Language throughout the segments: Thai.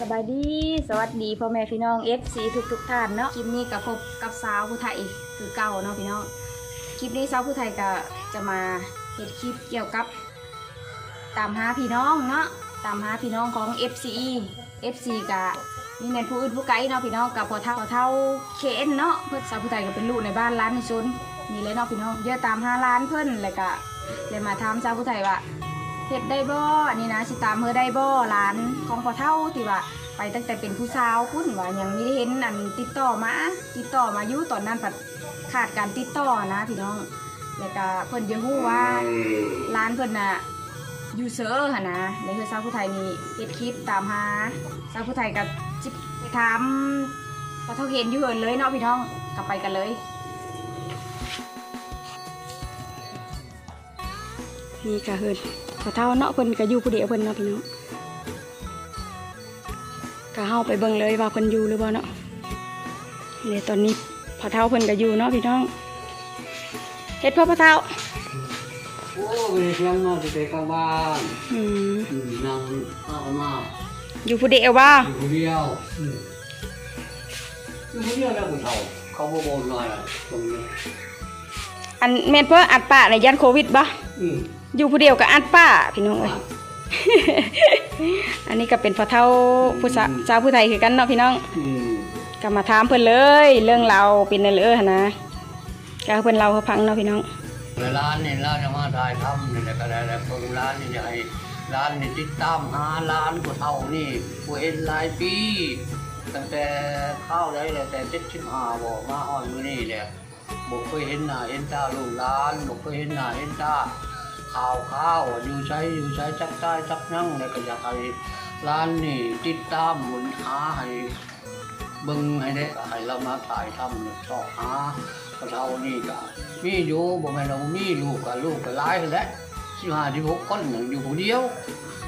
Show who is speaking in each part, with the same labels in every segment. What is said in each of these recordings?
Speaker 1: สบายดี สวัสดีพ่อแม่พี่น้อง FC ทุกทุกๆท่านเนาะ คลิปนี้กับพบกับสาวผู้ไทยคือเก่าเนาะพี่น้อง คลิปนี้สาวผู้ไทยก็จะมาเฮ็ดคลิปเกี่ยวกับ ตามหาพี่น้องเนาะ ตามหาพี่น้องของ FC FC กะมีแมนผู้อื่นผู้ไกลเนาะพี่น้องกับพอเท่าพอเท่าเคนเนาะ เพื่อนสาวผู้ไทยก็เป็นลูกในบ้านร้านในชนนี่เลยเนาะพี่น้องเยอะตามหาร้านเพิ่อนแล้วก็เลยมาถามสาวผู้ไทยว่า เฮ็ดได้บ่นี่นะสิตามเฮอได้บ่ร้านของพอเฒ่าที่ว่าไปตั้งแต่เป็นผู้สาวพุ่นว่ายังไม่ได้เห็นอันติดต่อมาติดต่อมาอยู่ตอนนั้นผัดขาดการติดต่อนะพี่น้องแล้วก็เพิ่นจะฮู้ว่าร้านเพิ่นน่ะอยู่เซอร์หั่นนะแล้วคือสาวผู้ไทยนี่เฮ็ดคลิปตามหาสาวผู้ไทยกับจิบไปถามพอเฒ่าเห็นอยู่เหินเลยเนาะพี่น้องกลับไปกันเลยนี่ก็เฮิน พอเท่าเนาะเพิ่นก็อยู่ผู้เดียวเพิ่นเนาะพี่น้องก็เฮาไปเบิ่งเลยว่าเพิ่นอยู่หรือบ่เนาะเนี่ยตอนนี้พอเท่าเพิ่นก็อยู่เนาะพี่น้องเฮ็ดพ่อพอเท่า
Speaker 2: โอ้ไปเชียงนอกจะไปกลางบ้าน
Speaker 1: อืม
Speaker 2: อืมนางข้าวมา
Speaker 1: อยู่ผู้เดียวว่า
Speaker 2: อยู่คนเดียวอืมอยู่คนเดียวแล้วคนเฒ่าเขาบ่บ่นหน่อยอะตรงนี้
Speaker 1: อันแม่นเพิ่นอัดป้าในยันโควิดบ่
Speaker 2: อืม
Speaker 1: อยู่ผู้เดียวก็อัดป้าพี่น้องเอ้ย อันนี้ก็เป็นพอเท่าผู้สาวสาวผู้ไทยคือกันเนาะพี่น้อง
Speaker 2: อืม
Speaker 1: ก็มาถามเพิ่นเลย เรื่องเราวเป็นอะไรเออหั่นนะก็ให้เพิ่นเล่าให้ฟังเนาะพี่น้อง
Speaker 2: เวลานี่เราจะมาถ่ายทำนี่แหละก็ได้แล้วคนร้านนี่จะให้ร้านนี่ติดตามหาร้านผู้เฒ่านี่ผู้เอ็นหลายปีตั้งแต่เข้าวได้แล้วแต่เจ็ดสิบห้าบอกมาอ่อนมื้อนี้แหละบอกเคยเห็นหน้าเห็นตาลูกร้านบอกเคยเห็นหน้าเห็นตา ข่าวข้าวอยู่ใช้อยู่ใช้จักได้จักนั่งแล้วก็อยากให้ร้านนี่ติดตามหมุนหาให้เบิ่งให้ได้ให้เรามาถ่ายทำเนี่ยชอบหาพระเท่านี่ก็มีอยู่บ่แม่นเรามีลูกกับลูกก็หลายแหล้วสิบห้าสิบหกคนหนึ่งอยู่ผู้เดียว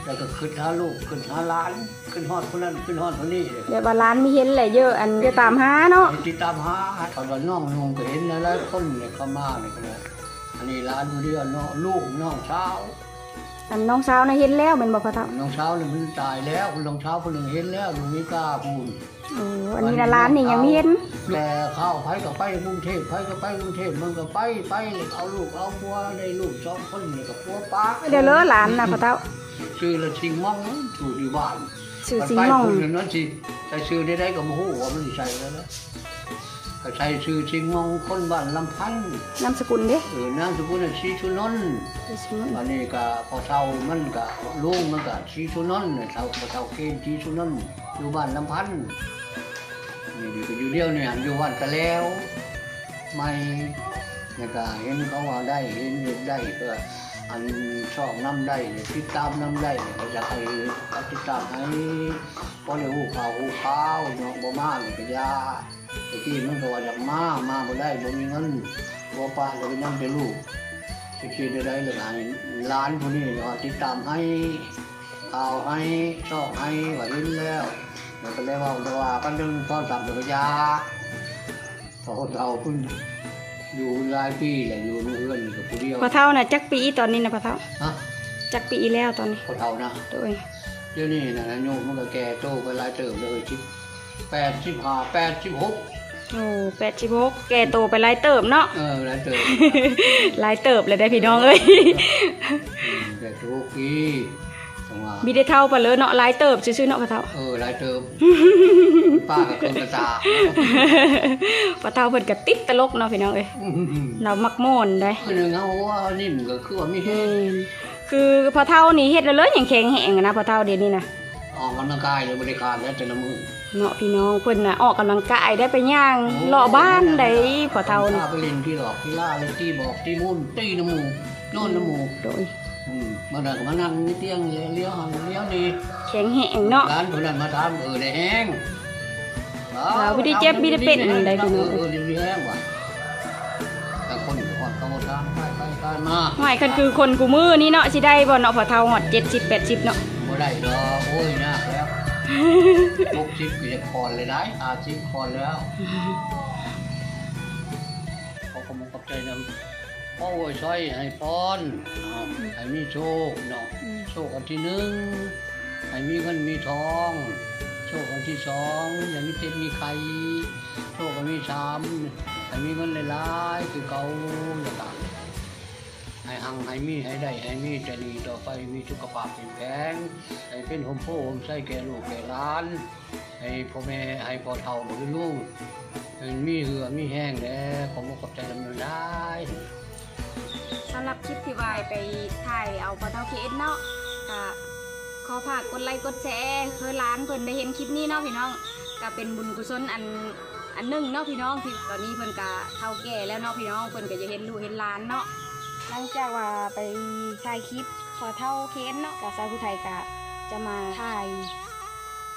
Speaker 2: แล้วก็ขึ้นหาลูกขึ้นหาหลานขึ้นฮอดคนนั้นขึ้นฮอดคนนี้เลย
Speaker 1: เดี๋ยวว่าร้านมีเห็นแหละเยอะอันจะตามหาเนาะ
Speaker 2: ให้ติดตามหาตอนว่าน้องนุ่งก็เห็นหลายๆคนเนี่ยเข้ามาเนี่ยก็เลย อันนี้ร้านผู้เดียวน้องลูกน้องเช้าว
Speaker 1: อันน้องสาวน่ะเห็นแล้วแม่นบ่พ่อเฒ่า
Speaker 2: น้องเช้าเนี่ยมันตายแล้วน้องเช้าคนหนึ่งเห็นแล้วลุงไม่กล้าพูด
Speaker 1: โอ้อันนี้น่ะร้านนี่ยังมีเห็น
Speaker 2: แต่เข้าไปก็ไปกรุงเทพไปก็ไปกรุงเทพมันก็ไปไปเอาลูกเอาผัวได้ลูกสองคนนี่ก็ผัวป้า
Speaker 1: เดี๋ยวเลอหลานน่ะพ่อเฒ่า
Speaker 2: ชื่อละชิงมองถูกอยู่บ้าน
Speaker 1: ชื่อสิงห์มอง
Speaker 2: ไปพูดอย่างนั้นสิใช้ชื่อได้ได้ก็บ่ฮู้ว่ามันสิใช่แล้วนะ ก็ใช้ชื่อชิงมองคนบ้านลำพันธ์
Speaker 1: นามสกุลเด้
Speaker 2: เออนามสกุลน่ะชีชุนนท์
Speaker 1: ชื่อสิงห์มอง
Speaker 2: อันนี้ก็พอเท่ามันก็ลุงมันก็ชีชุนนท์เนี่ยเท่าพอเท่าเกณฑ์ชีชุนนท์อยู่บ้านลำพันธ์นี่อยู่ก็อยู่เดียวเนี่ยอยู่บ้านก็แล้วไม่แล้วก็เห็นเขาว่าได้เห็นเห็นได้ก็อันชอบน้ำได้เนี่ยติดตามน้ำได้เนี่ยก็อยากให้เขาติดตามให้เพราะในหูข่าวหูข้าวเนาะบ่มาเนี่ยก็ยา แต่ที่มันก็ว่าอยากมามาบ่ได้บ่มีเงินบ่ป้าก็ไปนั่งเป็นลูกที่คิดได้ได้เลยให้ร้านพวกนี้ก็ติดตามให้ข่าวให้ชอบให้ว่าเห็นแล้วแล้วก็เลยว่าว่ากันเรื่องโทรศัพท์เดี๋ยวก็ยาพอเราเพิ่งอยู่หลายปีแหละอยู่นู่นเอื้อนอยู่กับผู้เดียว
Speaker 1: พ่อเฒ่าน่ะจักปีตอนนี้น่ะพ่อเฒ่า
Speaker 2: ฮะ
Speaker 1: จักปีแล้วตอนนี้
Speaker 2: พอเท่านะ
Speaker 1: โดย
Speaker 2: เดี๋ยวนี้นะโยมมันก็แก่โตไปหลายเติมเลยชิบ แปดสิบห้าแปดสิบหก
Speaker 1: โอ้86แก่โตไปหลายเติบเนาะ
Speaker 2: เออหลายเติม
Speaker 1: หลายเติบเลยได้พี่น้องเอ้ย
Speaker 2: แปดสิบหกปีจังหวะ
Speaker 1: มีได้เท่าปะเลยเนาะหลายเติบซื่อๆเนาะพ่อเฒ่า
Speaker 2: เออหลายเติมป้ากับคนกระตา
Speaker 1: พ่อเฒ่าเพิ่นก็ติดตลกเนาะพี่น้องเอ้ย
Speaker 2: อืม
Speaker 1: เรามักม่วนได้
Speaker 2: อันหนึ่งเขาว่านี่มันก็คือว่ามี
Speaker 1: อืมคือพ่อเฒ่านี่เฮ็ดแล้วเลยอย่างแข็งแรงอะนะพ่อเฒ่าเดี๋ยวนี้นะ
Speaker 2: ออกกำลังกายเลยบริการแล้วแต่ละมือ
Speaker 1: เนาะพี่น้องเพิ่นน่ะออกกำลังกายได้ไปย่างเลาะบ้านได้พ่อเฒ่านี่
Speaker 2: พไปเล่นที่หลอกที่ล่าเลยที่บอกที่มุ่นตีน้ำหมูโน่นน้ำหมู
Speaker 1: โดย
Speaker 2: อืมมาดักมานั่งนี่เตียงเลี้ยวเลี้ยวหันเลี้ยวนี่
Speaker 1: แข็งแรงเนาะ
Speaker 2: ร้านคนนั้นมาทำเออได้แห้ง
Speaker 1: เราไม่ได้เจ็บไม่ได้เป็นอะไร
Speaker 2: เอ
Speaker 1: พี่น้อง
Speaker 2: อเออเดี๋ยวนี้แห้งว่ะแต่คนอยู่ก่อนเขาทำไปไปไปมา
Speaker 1: หอยคันคือคนกูมือนี่เนาะสิได้บ่เนาะพ่อเฒ่าฮอด70 80เนาะ
Speaker 2: บ่ได้ดอกโอ้ยยากแล้วหกสิบก็จะคอนเลยได้อาสิบคอนแล้วเขาก็มาขอบใจนำพ่อโวยช่อยให้พรเนาะให้มีโชคเนาะโชคอันที่หนึ่งให้มีเงินมีทอง โชควันที่สองอย่ามีเจ็บมีใคร โชควันที่สามให้มีเงินหลายๆคือเก่าอย่าตาม ให้หังให้มีให้ได้ให้มีจะดีต่อไปมีสุขภาพแข็งแรงให้เป็นหมโพหมไส้แก่ลูกแก่หลาน ให้พ่อแม่ให้พ่อเฒ่าบ่เป็นลูกมีเหือมีแห้งแล้วขอบอกขอบใจดำเนินได้
Speaker 1: สำหรับคลิปที่วายไปถ่ายเอาปลาเท่าเคสเนาะก็ขอฝากกดไลค์กดแชร์เพื่อร้านเพิ่อนได้เห็นคลิปนี้เนาะพี่น้องก็เป็นบุญกุศลอันอันหนึ่งเนาะพี่น้องที่ตอนนี้เพิ่อนก็เฒ่าแก่แล้วเนาะพี่น้องเพิ่อนก็จะเห็นลูกเห็นหลานเนาะ หลังจากว่าไปถ่ายคลิปพอเท่าเคสเนาะกับสาวผู้ไทยก็จะมาถ่าย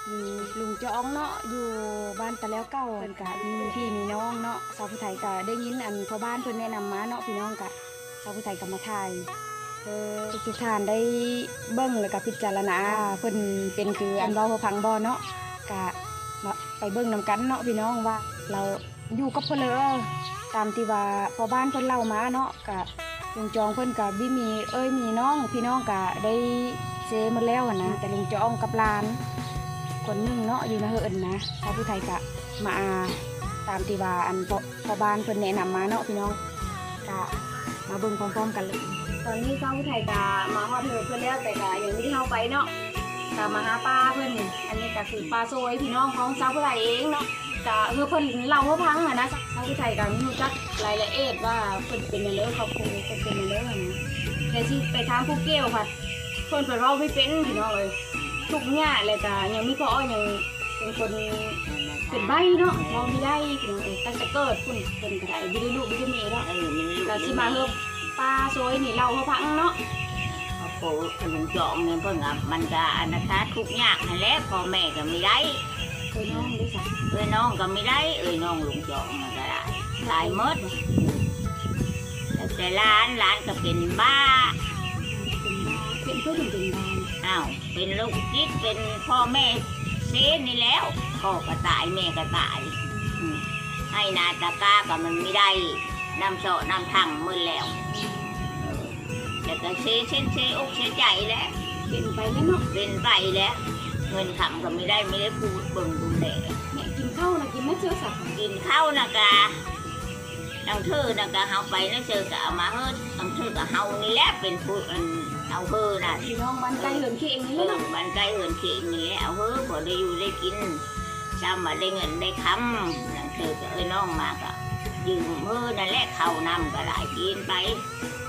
Speaker 1: มีลุงจองเนาะอยู่บ้านตะแล้วเก้าเพิ่นก็มีพี่มีน้องเนาะสาวผู้ไทยก็ได้ยินอันพ่อบ้านเพิ่นแนะนำมาเนาะพี่น้องก็ชาวผู้ไทยก็มาถ่ายเออทุกท่านได้เบิ้งแล้วก็พิจารณาเพิ่นเป็นคืออันเว้าให้ฟังบ่เนาะก็มาไปเบิ้งนํกันเนาะพี่น้องว่าเราอยู่กับเพิ่นเลยเอตามที่ว่าพ่อบ้านเพิ่นเล่ามาเนาะก็ ลุงจองเพิ่นก็บ่มี เอ้ยมีน้อง พี่น้องก็ได้เซหมดแล้วอะนะแต่ลุงจองกับหลาน คนหนึงเนาะอยู่ในเฮินนะชาวผู้ไทยก็มาตามที่ว่าอันพ่อพ่อบ้านเพิ่นแนะนำมาเนาะพี่น้องก็มาเบิ่งพร้อมๆกันเลย ตอนนี้เจ้าผู้ไทยกามาฮอดเธอเพื่อนแล้วแต่กาอย่างที่เข้าไปเนาะกามาหาปลาเพื่อนอันนี้ก็คือปลาโซยพี่น้องของเจ้าผู้ไทยเองเนาะ กาคือเพิ่นเล่าว่าพังอะนะเจ้าผู้ไทยกาไม่รู้จักรายละเอียดว่าเพิ่นเป็นอะไรครอบครัวเป็นอะไรอะนะแต่ที่ไปถามผู้เกี่ยวค่ะเพิ่นเปิดเล่าไม่เป็นพี่น้องเลยทุกอย่างเลยกายังไมีพ่อยังเป็นคนเป็นใบเนาะเราไม่ได้พี่น้องตั้งแต่เกิดเพิ่นเพิ่นก็ได้ไม่ได้ลูกไม่ได้เมียเนาะ
Speaker 3: เออมันลูก
Speaker 1: ก็สิมาเฮิบปลาโซยนี่เราเขาพังเนาะ
Speaker 3: โอ้โหขนมจองเนี่ยเพิ่งอะมันก็อนนะคะทุกอย่างนั่นแหละพ่อแม่ก็ไม่ได้
Speaker 1: เคยน้องด้วยจ้ะ
Speaker 3: เอ้ยน้องก็ไม่ได้ เอ้ยน้องลุงจองมันก็ได้หลายมดแต่ร้านร้านก็เป็นบ้า
Speaker 1: เป็นเพื่อนเป็นบ้าน
Speaker 3: อ้าวเป็นลูกจิตเป็นพ่อแม่เซนนี่แล้วพ่อก็ตายแม่ก็ตาย ให้นาตะก้าก็มันไม่ได้นำโซะนำทังมือแล้วเออแต่ก็เซเส้นเซอกเซใจแล้ว
Speaker 1: เป็นไปแล้วเนาะ
Speaker 3: เป็นไปแล้ว เงินคำก็ไม่ได้ไม่ได้พูดเบิ่งดูแล
Speaker 1: แม่กินข้าวนะกินไม่เชื่อสัก
Speaker 3: กินข้าวนะกะนังเธอนะกะเฮาไปแล้วเจอก็เอามาเฮ็ดนังเธอก็เฮานี่แหละเป็นผู้อันเอาเฮอน่ะ
Speaker 1: พี่น้องบ้านใกล้เหินขี้เองนี่
Speaker 3: เอ
Speaker 1: แหละ
Speaker 3: อ
Speaker 1: เนาะ
Speaker 3: มันใกล้เหินเคียงนี่แหละเอาเฮอบ่ได้อยู่ได้กินจำมาได้เงินได้คำนังเธอก็เอ้ยน้องมาก็ยืมเฮอนั่นแหละข้าวนำก็ได้กินไป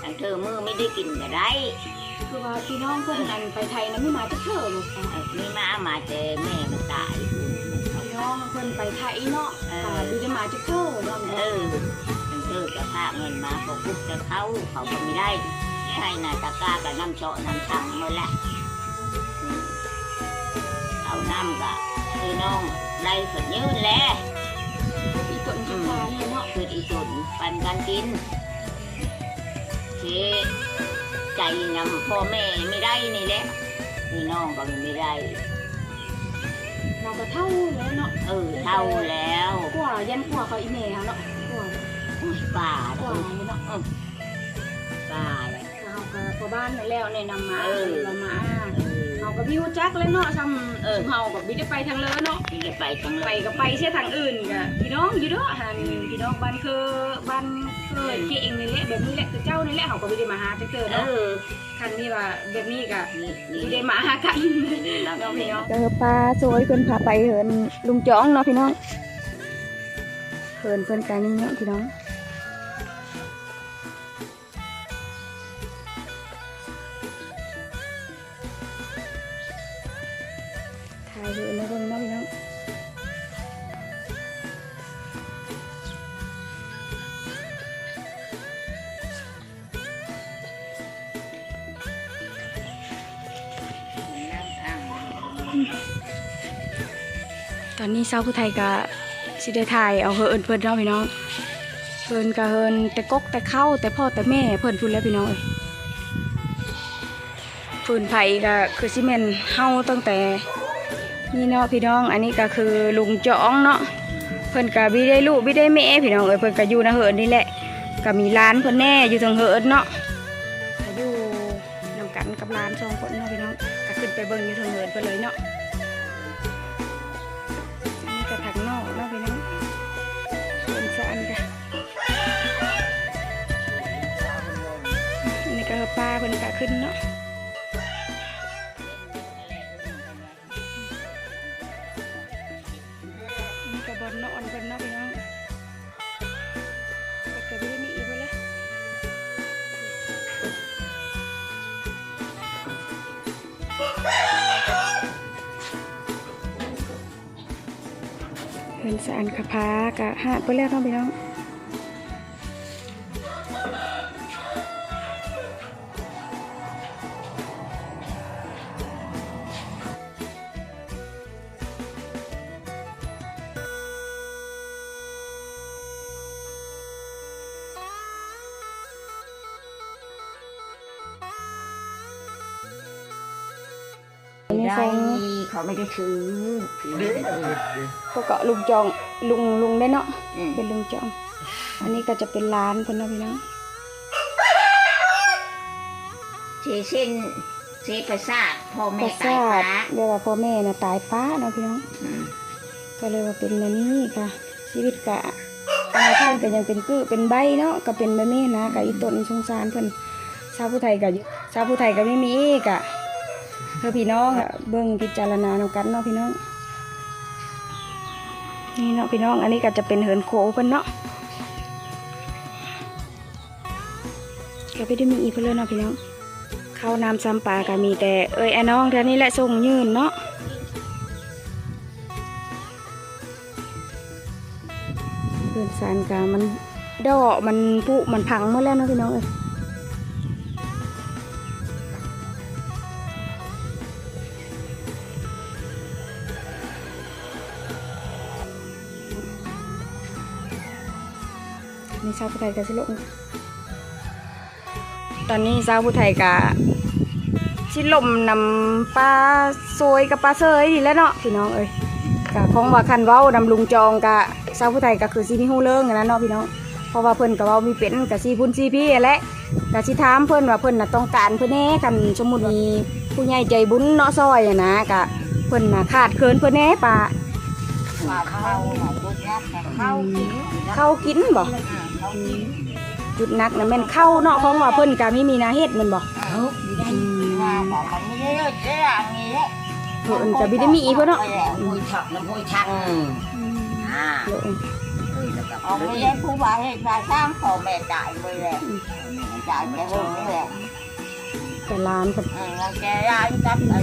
Speaker 3: นังเธอมือไม่ได้กินก็ได้
Speaker 1: คือว่าพี่น้องเพื่อนอันไปไทยนะไม่มาจะเถอะหรอก
Speaker 3: เออนี่มามาเจอแม่มันตาย
Speaker 1: พี่น้องเพื่อนไปไทยเนาะดูจะมาจะเถอะเนาะ
Speaker 3: เออมันเจอจะพาเงินมาพอปุ๊บจะเข้าเขาก็ไม่ได้ใช่นาตะกร้ากับน้ำเจาะน้ำชังหมดละเอาน้ำกับไอ้น้องไล่ฝนยืนแล้ว
Speaker 1: อีกคนสุดท้ายเนาะ
Speaker 3: คืออีจุนปันกันกินเช ใจนำพ่อแม่ไม่ได้นี่แหละพี่น้องก็ไม่ได้
Speaker 1: เราก็เท่าแล้วเนาะ
Speaker 3: เออเท่าแล้ว
Speaker 1: กว่ายันกว่าเขาอีเมลเนาะกว่า
Speaker 3: ป่าก
Speaker 1: ว่าเนาะ
Speaker 3: ป่าเลย
Speaker 1: เราก็พอบ้านแล้วแนะนำมา
Speaker 3: เออ
Speaker 1: เรามา
Speaker 3: เออ
Speaker 1: เราก็วิวจักเลยเนาะซ้ำ
Speaker 3: เออ
Speaker 1: เฮากับบิได้ไปทางเลยเนาะ
Speaker 3: ที่จะไปจังเล
Speaker 1: ไป
Speaker 3: ย
Speaker 1: ก็ไปเสียทางอื่นก็พี่น้องอยู่เด้อหันพี่น้องบ้านคือบ้าน เคยเกเองนี่แหละแบบนี้แหละคือเจ้านี่แหละเขาก็ไม่ได้มาหาจักเจอ
Speaker 3: เอ
Speaker 1: เนาะ
Speaker 3: อ
Speaker 1: คันนี้ว่าแบบนี้ก็
Speaker 3: นี่
Speaker 1: ไม่
Speaker 3: นี่
Speaker 1: ได้มาหากัน
Speaker 3: นี่เรา
Speaker 1: เนาะ
Speaker 3: ไม่
Speaker 1: พี่น้
Speaker 3: เอา
Speaker 1: องเจอปลาสวยเพิ่นพาไปเหินลุงจ้องเนาะพี่น้องเหินเพิ่นกันนี่เนาะพี่น้อง อนนี้สาวผู้ไทยก็สิได้ถ่ายเอาเฮินเพิ่นเนาะพี่น้องเพิ่นก็เฮินแต่กกแต่เข้าแต่พ่อแต่แม่เพิ่นพูดแล้วพี่น้องฟืนไผ่ก็คือซิเมนเฮาตั้งแต่นี่เนาะพี่น้อง อันนี้ก็คือลุงจ้องเนาะเพิ่นก็บ่ได้ลูกบ่ได้แม่พี่น้องเอ้ยเพิ่นก็อยู่ในเฮินนี่แหละก็มีร้านเพิ่นแน่อยู่ทางเฮินเนาะอยู่นำกันกับร้านสองคนเนาะพี่น้องก็ขึ้นไปเบิ่งอยู่ทางเฮินเพิ่นเลยเนาะ เพิ่นก็ขึ้นเนาะนี่ก็บนนอนเพิ่นเนาะพี่น้องก็จะไม่ได้มีอีกเพิ่นละเพิ่นสารคพากะหาดเพิ่นแล้วเนาะพี่น้อง
Speaker 3: ไม่ได้ เขาไม่ได้ซื้อ
Speaker 1: ก็เกาะลุงจองลุงลุงได้เนาะ
Speaker 3: อืม
Speaker 1: เป็นลุงจอง อันนี้ก็จะเป็นร้านเพิ่นเนาะพี่น้อง
Speaker 3: เซเส้นเซประสาทพ่อ
Speaker 1: ป
Speaker 3: แม่
Speaker 1: ระ
Speaker 3: ตา
Speaker 1: สายท
Speaker 3: ฟ้า
Speaker 1: เรียกว่าพ่อแม่น่ะตายฟ้าเนาะพี่น้อง
Speaker 3: อืม
Speaker 1: ก็เลยว่าเป็นอันนี้ค่ะ ชีวิตกะอาท่านก็ยังเป็นกือเป็นใบเนาะก็เป็นแบบนี้นะกะอีตนสงสารเพิ่นชาวผู้ไทยก็ชาวผู้ไทยก็ไม่มีกะ เพื่อพี่น้องอะเบิ่งพิจารณาเนำกันเนาะพี่น้อง นี่เนาะพี่น้อง อันนี้ก็จะเป็นเหินโขเพิ่นเนาะก็ไม่ได้มีอีกเพิ่นเลยเนาะพี่น้อง เข้าน้ำซ้ำปลาก็มีแต่เอ้ยไอ้น้องเท่านี้แหละส่งยืนเนาะเพื่อนสารกามันดอกมันผุมันพังหมดแล้วเนาะพี่น้องเอ้ย ชาวผู้ไทยกะสิลงตอนนี้ชาวผู้ไทยกะชิลมนำปลาโซยกับปลาเซยดีแหล้วเนาะพี่น้องเอ้ยกะคงว่าคันเว้านำลุงจองกะชาวผู้ไทยก็คือสิมีฮู้เรื่องอะนะเนาะพี่น้องเพราะว่าเพิ่นก็เว้ามีเป็นกะสิพุ่นสิพี่แหละกะสิถามเพิ่นว่าเพิ่นน่ะต้องการเพิ่นแน่คันสมมุติมีผู้ใหญ่ใจบุญเนาะซอยอะนะกะเพิ่นน่ะขาดเคินเพิ่นแน่ป่า
Speaker 3: ว่าเข้าของลูกยักษ์แต่เข้ากิน
Speaker 1: เข้าวกินบ่ จุดนักน่ะแม่นเข้าเนาะของว่าเพิ่นก็มีมีนาเฮ็ดแม่นบ่
Speaker 3: เอาไม่ได้ว่าบอกมันไม่ได้เยอะเจ๊อย่างนี้แหละ
Speaker 1: เพิ่นก็บ่ได้มีอีเพิ่นเนาะ
Speaker 3: ห้วยชักน้ำห้วยชักอ่า
Speaker 1: โลก
Speaker 3: เอาไม่ได้ผู้ว่าให้ชาสร้างพ่อแม่จ่ายไปเลยจ่ายไปเรื่องนี้แหละ
Speaker 1: แต่ร้านเพิ่น
Speaker 3: อืมแล้วแกยายกับไอ้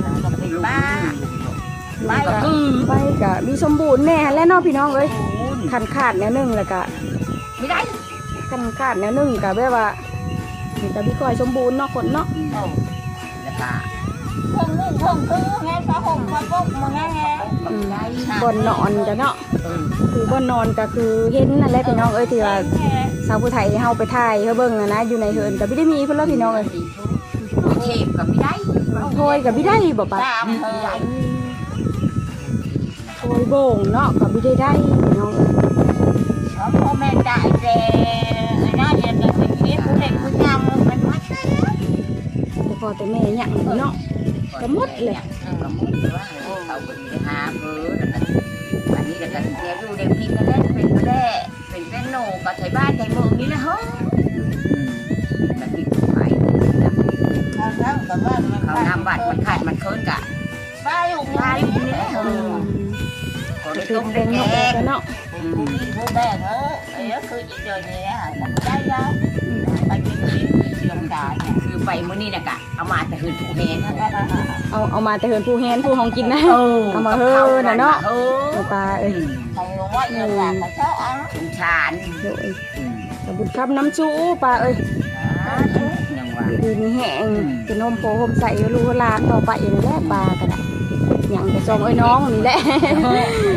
Speaker 3: แล้วก็เป็นบ้า
Speaker 1: ไปก็ไปก็มีสมบูรณ์แน่แหล้วเนาะพี่น้องเอ้ยคันขาดแนวหนึงแล้วก็
Speaker 3: ไม่ได้
Speaker 1: คันขาดแนวหนึงก็แบบว่ามันก็มีก้อยสมบูรณ์เนาะคนเนาะ
Speaker 3: เอาแล้วก็เครื่องนึ่งเครื่องตื้อไงพระห่มพระปุ๊กมึงไงไง
Speaker 1: อืมบ่อนนอนกันเนาะคือบ่อนนอนก็คือเห็นนั่นแหละพี่น้องเอ้ยที่ว่าสาวผู้ไทยเฮาไปถ่ายเฮาเบิ่งน่ะนะอยู่ในเฮินก็บ่ได้มีเพิ่นแล้วพี่น้องเอ้ย
Speaker 3: เทพก็ไม่ได้
Speaker 1: โทยก็บ่ได้บ่ปะ
Speaker 3: ตามเธอ
Speaker 1: โทยโบ่งเนาะก็บ่ได้ได้พี่น้องเอ้ย
Speaker 3: แล้วพ่อแม่จ่ายแต่น่าจะเป็นชีวิตผู้เด็กผู้งามมันมัด
Speaker 1: แต่พอแต่แม่หยังเนาะก็มดเลย
Speaker 3: ก็มดเลยว่าเขาเป็นหาเบอร์วันนี้ก็กันแกอยู่เด็กพิมพ์นั่นแหละเป็นแร่เป็นแม่โนก็ใช้บ้านใช้เมืองนี่นะฮ้ยมันติดไปเขาน้ำกับบ้านมันเขาน้ำบัดมันขาดมันเคินกะบ้าอยู่บ้าอยู่นี่แหละ คื
Speaker 1: อ
Speaker 3: ต้ม
Speaker 1: เด้น
Speaker 3: แก
Speaker 1: เนาะเนาะ
Speaker 3: ผู้แม่เออไอ้ก็คืออีเจอนี่ฮะได้แล้วไปกินชิ้นเชียงดาเนี่ยคือไปมื้อนี้น่ะกะเอามาแต่คืนถูกเฮน
Speaker 1: เอาเอามาแต่เฮินผู้แฮนผู้ห้องกินนะ
Speaker 3: เอา
Speaker 1: มาเฮินน่ะเนาะ
Speaker 3: เออ
Speaker 1: เอาปลาเอ้ย
Speaker 3: ใครรู้ว่าอย่างไรก็ชอบเอาสงสาร
Speaker 1: โดยกระบุญคำน้ำชูปลาเอ้ยดีมีแห้งเป็นมโพหมใส่ลูกหลานต่อไปนี่แหละปลากัน อะอย่างจะซองเอ้ยน้องนี่แหละ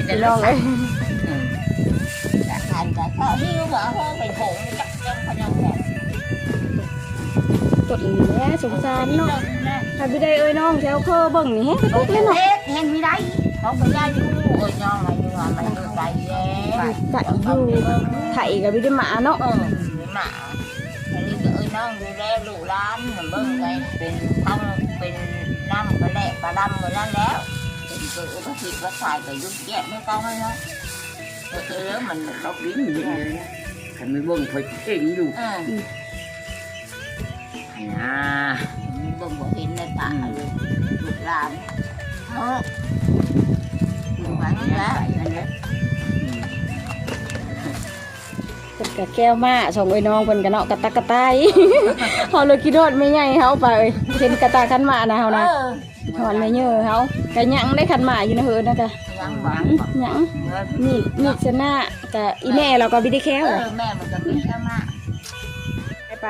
Speaker 3: จะ
Speaker 1: น้องเอ้ย
Speaker 3: ใครก็ชอบหิ้วเหรอห้องเป็นผงจักจังพนังเนี่ย
Speaker 1: ตดนี่แหละสงสารเนาะถ้าไม่ได้เอ้ยน้องแถวเคอเบิ่งนี่แฮะก็ตุกเลยเนาะ
Speaker 3: เล็กเห็นไม่ได้เขาไปย้ายอยู่เอ้ยน้องอะไรนี่ว่ามันเกิดใจแย่
Speaker 1: ไก่อยู่ไถก็ไม่ได้หมาเนาะ
Speaker 3: เออหมาอันนี้ก็เอ้ยน้องดูแลลูกหลานเบิ่งไงเป็นทั้งเป็นน้ำกระแลกกระดำเหมือนนั้นแล้ว เป็นเกิดอุบัติเหตุว่าถ่ายไปยุ่งแยะไม่ต้องเลยนะเออเออมัน
Speaker 2: เราดิ้นอยู่เลยนะขันไม่บ่งไฟเก่งอยู่
Speaker 4: นะไมี
Speaker 3: เบิ่งบ่เห็นในป่าเลยลูกหลานเออลูกหลานนี่และ
Speaker 4: นั่นแหละ
Speaker 1: เพิ่นก็แก้วมาส่งไอ้น้องเพิ่นก็เนาะกระตักระตายเฮาเลยคิดฮอดแม่ใหญ่เฮาไปเห็นกระตาคันมานะเฮานะ
Speaker 3: อ
Speaker 1: ฮอดแม่เยอะเฮาก็ยังได้คันหมาอยู่นะเฮือนะกะ
Speaker 3: ยังหวัง
Speaker 1: ยัง
Speaker 3: เออ
Speaker 1: มีดมีดชนะกะอีแม่เราก็บ่ได้แค้ว
Speaker 3: เอ
Speaker 1: เลย
Speaker 3: อแม่มันก็เป็นแค่มา
Speaker 1: ไปไป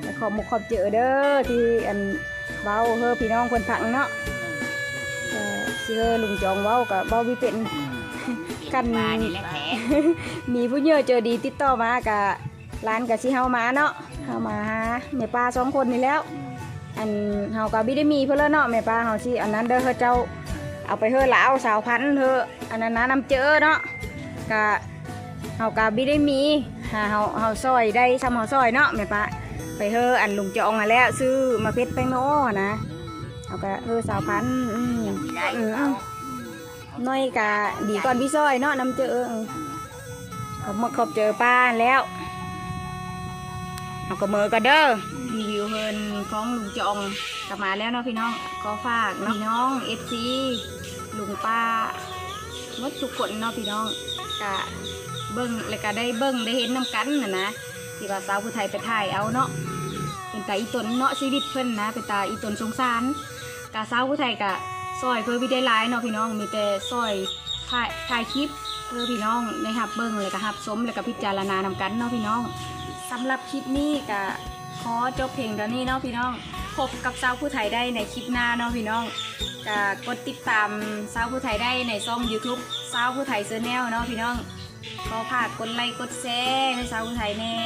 Speaker 1: เอ้ยขอบมุกขอบเจอเด้อที่อันเว้าเฮอพี่น้องเพิ่นฟังเนาะเออสิเฮอลุงจองเว้าก็เว้าบ่เป็นกัน
Speaker 3: มานี่แหละแท้
Speaker 1: มีผู้เยอะเจอดีติดต่อมากะร้านกะสิเฮามาเนาะเฮามาหาแม่ป้าสองคนนี่แล้ว อันเฮาก็บ่ได้มีเพิ่นแล้วเนาะแม่ป้าเฮาสิอันนั้นเด้อเฮาเจ้าเอาไปเฮอลาวสาวพันเฮออันนั้นนะนำเจอเนาะกะเฮาก็บ่ได้มีหาเฮาเฮาซอยได้ซ้ำเฮาซอยเนาะแม่ป้าไปเฮออันลุงจองมาแล้วซื้อมาเพชรแป้งโนนะเฮาก็เฮอสาวพันอืมอืมน้อยกะดีก่อนพี่ซอยเนาะนำเจออืมเขามาขอบเจอป้าแล้ว เอากระเมือกันเด้อรีวิวเฮินของลุงจองกลับมาแล้วเนาะพี่น้องก็ฝากเนาะพี่น้องเอฟซีลุงป้าหมดทุกคนเนาะพี่น้องกะเบิ้งแล้วก็ได้เบิ้งได้เห็นน้ำกันน่ะนะที่ว่าสาวผู้ไทยไปถ่ายเอาเนาะเป็นตาอีตนเนาะชีวิตเพิ่นนะเป็นตาอีตนสงสารกะสาวผู้ไทยกะซอยเพื่อพี่ได้ไลน์เนาะพี่น้องมีแต่ซอยถ่ายถ่ายคลิปเพื่อพี่น้องในหับเบิ้งเลยก็หับสมเลยก็พิจารณานำกันเนาะพี่น้อง สำหรับคลิปนี้ก็ขอจบเพลงเท่านี้เนาะพี่น้อง พบกับสาวผู้ไทยได้ในคลิปหน้าเนาะพี่น้องก็กดติดตามสาวผู้ไทยได้ในช่อง YouTube สาวผู้ไทยเซอร์แนลเนาะพี่น้องขอฝากกดไลค์กดแชร์ให้สาวผู้ไทยแน่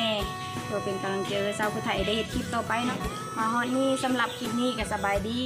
Speaker 1: เพื่อเป็นกำลังใจให้สาวผู้ไทยได้เห็นคลิปต่อไปเนาะมาฮอดนี้สำหรับคลิปนี้ก็สบายดี